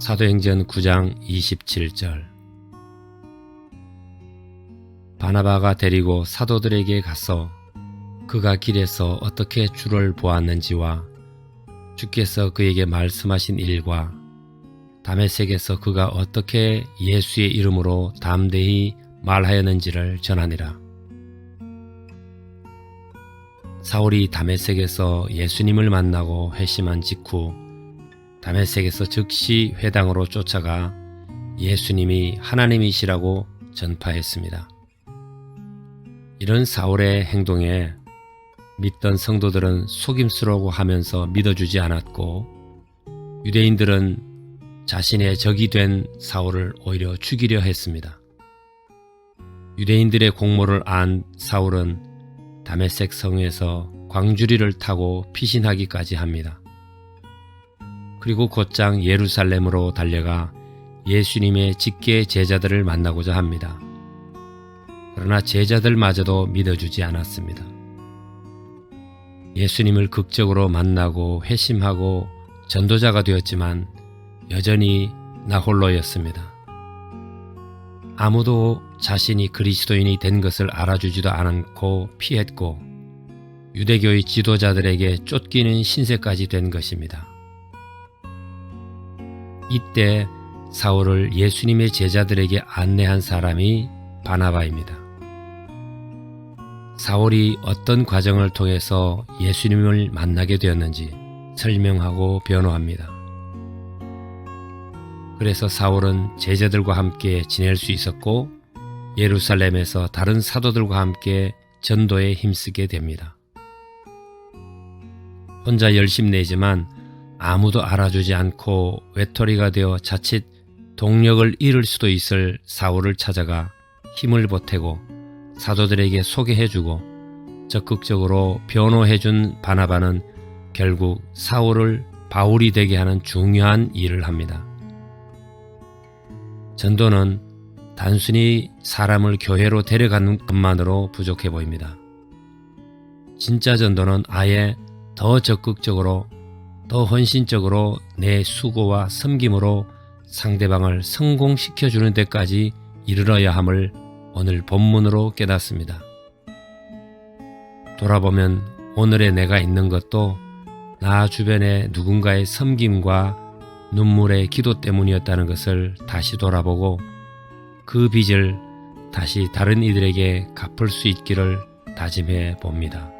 사도행전 9장 27절 바나바가 데리고 사도들에게 가서 그가 길에서 어떻게 주를 보았는지와 주께서 그에게 말씀하신 일과 다메섹에서 그가 어떻게 예수의 이름으로 담대히 말하였는지를 전하니라. 사울이 다메섹에서 예수님을 만나고 회심한 직후 다메섹에서 즉시 회당으로 쫓아가 예수님이 하나님이시라고 전파했습니다. 이런 사울의 행동에 믿던 성도들은 속임수라고 하면서 믿어주지 않았고 유대인들은 자신의 적이 된 사울을 오히려 죽이려 했습니다. 유대인들의 공모를 안 사울은 다메섹 성에서 광주리를 타고 피신하기까지 합니다. 그리고 곧장 예루살렘으로 달려가 예수님의 직계 제자들을 만나고자 합니다. 그러나 제자들마저도 믿어주지 않았습니다. 예수님을 극적으로 만나고 회심하고 전도자가 되었지만 여전히 나 홀로였습니다. 아무도 자신이 그리스도인이 된 것을 알아주지도 않고 피했고 유대교의 지도자들에게 쫓기는 신세까지 된 것입니다. 이때 사울을 예수님의 제자들에게 안내한 사람이 바나바입니다. 사울이 어떤 과정을 통해서 예수님을 만나게 되었는지 설명하고 변호합니다. 그래서 사울은 제자들과 함께 지낼 수 있었고 예루살렘에서 다른 사도들과 함께 전도에 힘쓰게 됩니다. 혼자 열심 내지만 아무도 알아주지 않고 외톨이가 되어 자칫 동력을 잃을 수도 있을 사울을 찾아가 힘을 보태고 사도들에게 소개해주고 적극적으로 변호해준 바나바는 결국 사울을 바울이 되게 하는 중요한 일을 합니다. 전도는 단순히 사람을 교회로 데려가는 것만으로 부족해 보입니다. 진짜 전도는 아예 더 적극적으로 더 헌신적으로 내 수고와 섬김으로 상대방을 성공시켜 주는 데까지 이르러야 함을 오늘 본문으로 깨닫습니다. 돌아보면 오늘의 내가 있는 것도 나 주변의 누군가의 섬김과 눈물의 기도 때문이었다는 것을 다시 돌아보고 그 빚을 다시 다른 이들에게 갚을 수 있기를 다짐해 봅니다.